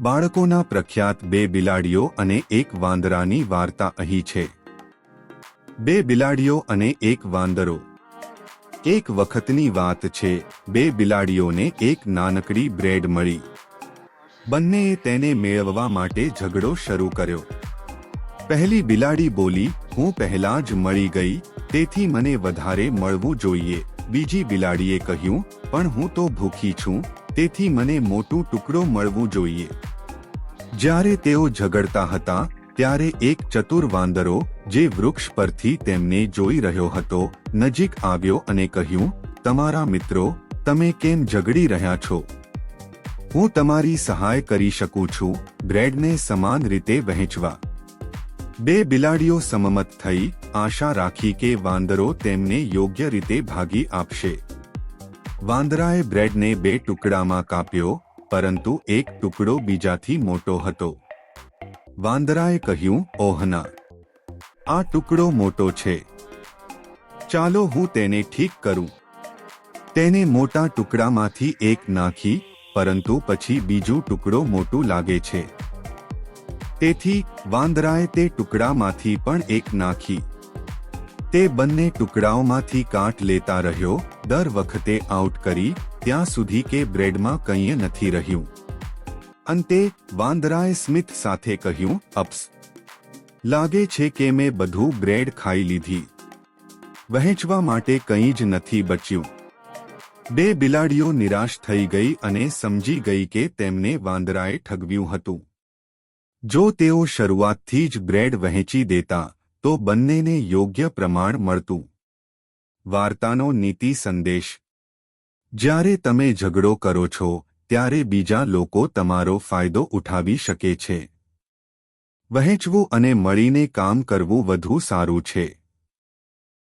બાળકોના પ્રખ્યાત બે બિલાડીઓ અને એક વાંદરાની વાર્તા અહીં છે. બે બિલાડીઓ અને એક વાંદરો. એક વખતની વાત છે, બે બિલાડીઓને એક નાનકડી બ્રેડ મળી. બંનેએ તેને મેળવવા માટે ઝઘડો શરૂ કર્યો. પહેલી બિલાડી બોલી, હું પહેલા જ મળી ગઈ, તેથી મને વધારે મળવું જોઈએ. બીજી બિલાડીએ કહ્યું, પણ હું તો ભૂખી છું, તેથી મને મોટું ટુકડો મળવું જોઈએ. જ્યારે તેઓ ઝઘડતા હતા, ત્યારે એક ચતુર વાંદરો, જે વૃક્ષ પરથી તેમને જોઈ રહ્યો હતો, નજીક આવ્યો અને કહ્યું, તમારા મિત્રો, તમે કેમ ઝઘડી રહ્યા છો? હું તમારી સહાય કરી શકું છું, બ્રેડને સમાન રીતે વહેંચવા. બે બિલાડીઓ સમમત થઈ આશા રાખી કે વાંદરો તેમને યોગ્ય રીતે ભાગી આપશે. વાંદરાએ બ્રેડને બે ટુકડામાં કાપ્યો, પરંતુ એક ટુકડો બીજાથી મોટો હતો. વાંદરાએ કહ્યું ઓહના આ ટુકડો મોટો છે. ચાલો હું તેને ઠીક કરું. તેને મોટા ટુકડામાંથી એક નાખી, પરંતુ પછી બીજું ટુકડો મોટું લાગે છે. તેથી, વાંદરાએ તે ટુકડામાંથી પણ એક નાખી. તે બંને ટુકડાઓમાંથી કાટ લેતા રહ્યો, દર વખતે આઉટ કરી, ત્યાં સુધી કે બ્રેડમાં કંઈ નથી રહ્યું. અંતે, વાંદરાએ સ્મિથ સાથે કહ્યું, અપ્સ. લાગે છે કે મેં બધું બ્રેડ ખાઈ લીધી. વહેંચવા માટે કંઈ જ નથી બચ્યું. બે બિલાડીઓ નિરાશ થઈ ગઈ અને સમજી ગઈ કે તેમને વાંદરાએ ઠગવ્યું હતું. જો તેઓ શરૂઆતથી જ બ્રેડ વહેંચી દેતા તો બંનેને યોગ્ય પ્રમાણ મળતું. વાર્તાનો નીતિ સંદેશ. જ્યારે તમે ઝઘડો કરો છો, ત્યારે બીજા લોકો તમારો ફાયદો ઉઠાવી શકે છે. વહેંચવું અને મળીને કામ કરવું વધુ સારું છે.